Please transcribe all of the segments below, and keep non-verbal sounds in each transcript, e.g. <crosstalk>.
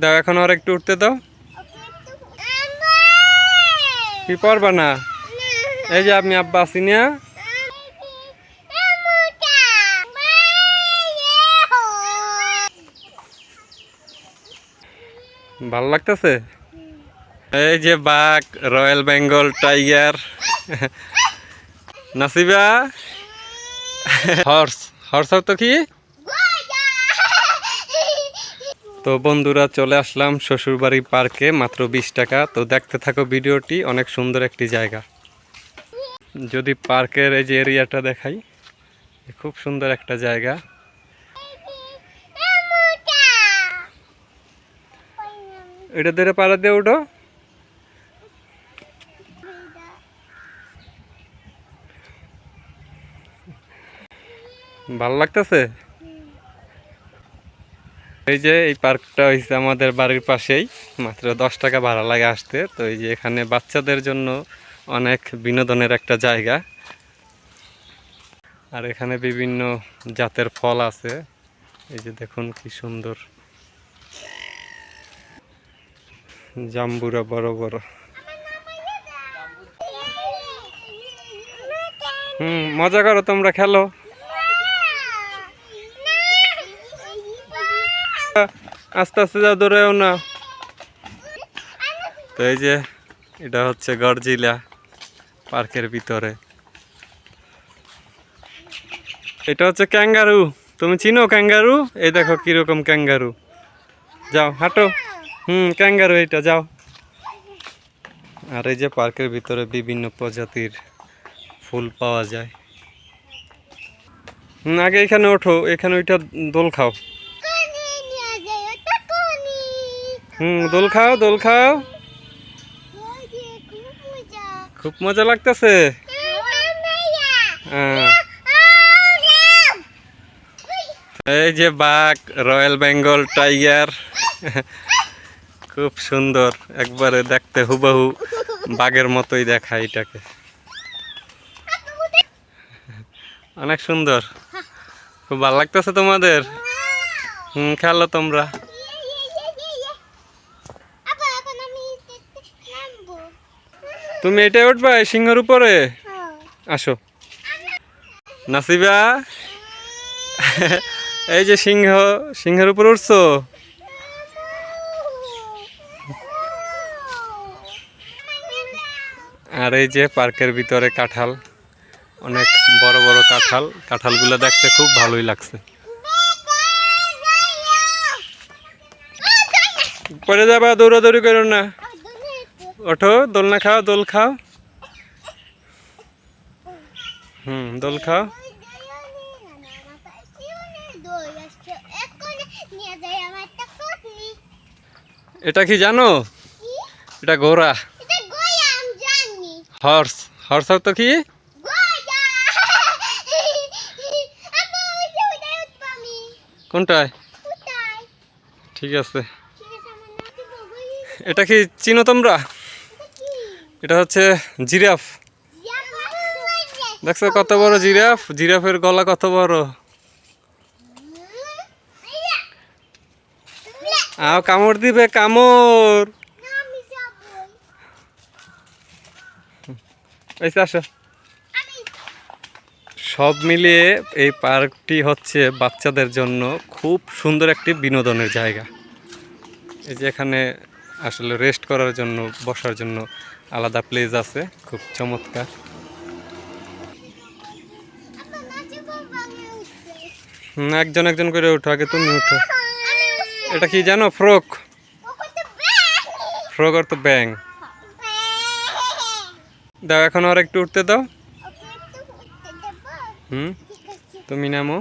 দাও, এখন আর একটু উঠতে দাও। কি পারবা না? এই যে আমি আব্বা আসি না ভালো লাগতেছে? এই যে বাঘ, রয়্যাল বেঙ্গল টাইগার। নাসিবা। হর্স হর্স তো কি? তো বন্ধুরা চলে আসলাম শ্বশুরবাড়ি পার্কে মাত্র বিশ টাকা। তো দেখতে থাকো ভিডিওটি, অনেক সুন্দর একটি জায়গা। যদি পার্কের এই যে এরিয়াটা দেখাই খুব সুন্দর একটা জায়গা। এটা ধরে পাড়া দিয়ে উঠো। ভালো লাগতেছে? এই যে এই পার্কটা হয়েছে আমাদের বাড়ির পাশেই। মাত্র দশ টাকা ভাড়া লাগে আসতে। তো এই যে এখানে বাচ্চাদের জন্য অনেক বিনোদনের একটা জায়গা। আর এখানে বিভিন্ন জাতের ফল আছে। এই যে দেখুন কি সুন্দর। জাম্বুরা বড় বড়। হুম, মজা করো তোমরা, খেলো। আস্তে আস্তে যাও দৌড়েও না। তো এই যে, এটা হচ্ছে গড়জিলা পার্কের ভিতরে। এটা হচ্ছে ক্যাঙ্গারু। তুমি চিনো ক্যাঙ্গারু? এই দেখো কীরকম ক্যাঙ্গারু। যাও, হাঁটো। হুম, ক্যাঙ্গারু এটা যাও। আর এই যে পার্কের ভিতরে বিভিন্ন প্রজাতির ফুল পাওয়া যায়। আগে এখানে ওঠো, এখানে ওইটা দোল খাও। হুম, দোল খাও দোল খাও। খুব মজা লাগতেছে। এই যে বাঘ, রয়্যাল বেঙ্গল টাইগার। খুব সুন্দর, একবারে দেখতে হুবহু বাঘের মতোই দেখা এটাকে। অনেক সুন্দর। খুব ভালো লাগতেছে তোমাদের। হুম, খেলো তোমরা। তুমি এটাই উঠবা সিংহের উপরে? আসো। নাসিবা? এই যে সিংহ, সিংহের উপর উঠছো? আর এই যে পার্কের ভিতরে কাঁঠাল, অনেক বড় বড় কাঁঠাল। কাঁঠালগুলো দেখতে খুব ভালোই লাগছে। পরে যাবা, দৌড়াদৌড়ি করো না। ওঠো দোলনা খাও দোল খাও। হুম দোল খাও। এটা কি জানো? এটা ঘোড়া। হর্স হর্স তো কি? কোনটায়? ঠিক আছে। এটা কি চিনো তোমরা? এটা হচ্ছে জিরাফ। দেখছ কত বড় জিরাফ? জিরাফের গলা কত বড়? আও কামড় দিবে, কামড়। আসো। সব মিলিয়ে এই পার্কটি হচ্ছে বাচ্চাদের জন্য খুব সুন্দর একটি বিনোদনের জায়গা। এই যে এখানে আসলে রেস্ট করার জন্য, বসার জন্য আলাদা প্লেস আছে, খুব চমৎকার। একজন একজন করে উঠো আগে তুমি উঠো এটা কি জানো ফ্রক ফ্রক অর্থ ব্যাং দাও, এখন আর একটু উঠতে দাও। হুম, তুমি নামো।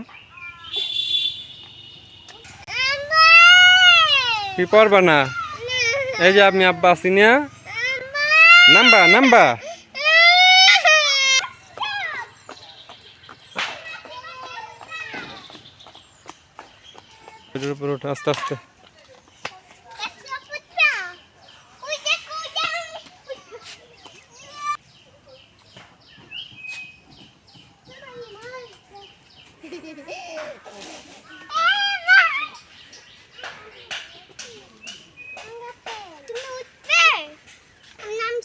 কি পারবা না? এই যে আমি আব্বা আসি না? নাম্বা নাম্বা। উপর ওঠো আস্তে আস্তে। <laughs>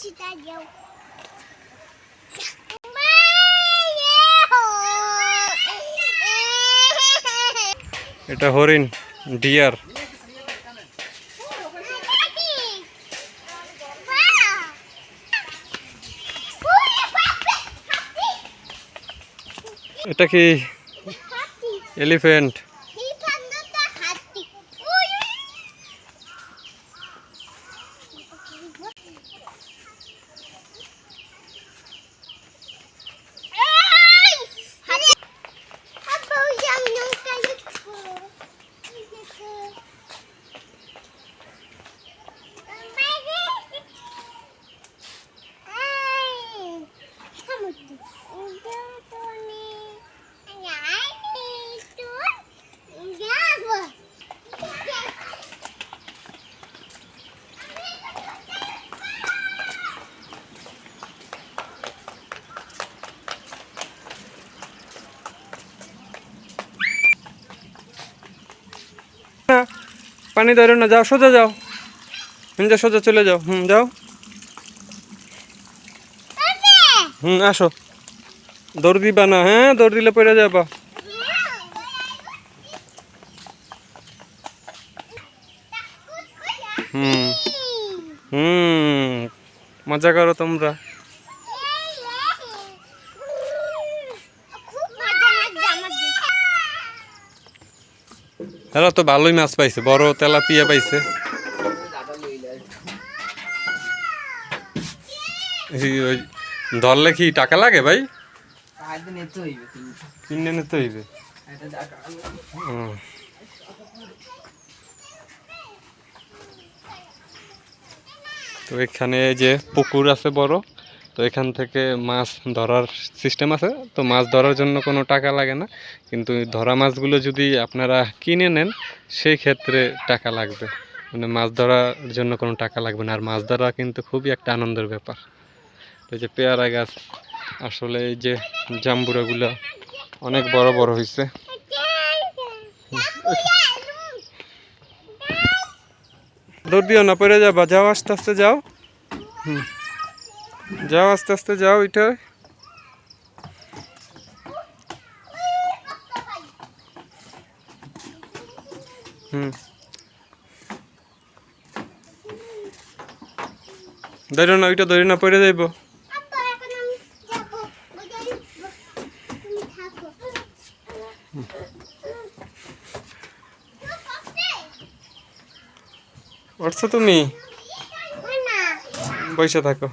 cita. Itu horin, deer. Itu ki, elephant. পানি ধরো না, যাও, সোজা যাও। হুম যা সোজা চলে যাও। হুম যাও। হুম, আসো। দৌড় দিবা না হ্যাঁ? দৌড় দিলে পড়ে যাবা। হুম। হুম, মজা করো তোমরা খুব মজা লাগছে আমাদের এরা তো ভালোই মাছ পাইছে, বড় তেলাপিয়া পাইছে। ধরলে কি টাকা লাগে ভাই? কিনে নিতে হইবে। তো এখানে যে পুকুর আছে বড়। তো এখান থেকে মাছ ধরার সিস্টেম আছে। তো মাছ ধরার জন্য কোনো টাকা লাগে না। কিন্তু ধরা মাছগুলো যদি আপনারা কিনে নেন, সেই ক্ষেত্রে টাকা লাগবে। মানে মাছ ধরার জন্য কোনো টাকা লাগবে না। আর মাছ ধরা কিন্তু খুবই একটা আনন্দের ব্যাপার। তো যে পেয়ারা গাছ, আসলে এই যে জাম্বুরাগুলো অনেক বড় বড় হয়েছে দৌড় দিও না, পড়ে যাবা। যাও, আস্তে আস্তে যাও। হুম। যাও আস্তে আস্তে যাও এটা। হুম। ধরো না ওইটা ধরে না পড়ে যাইব। উঠছো তুমি? বসে থাকো।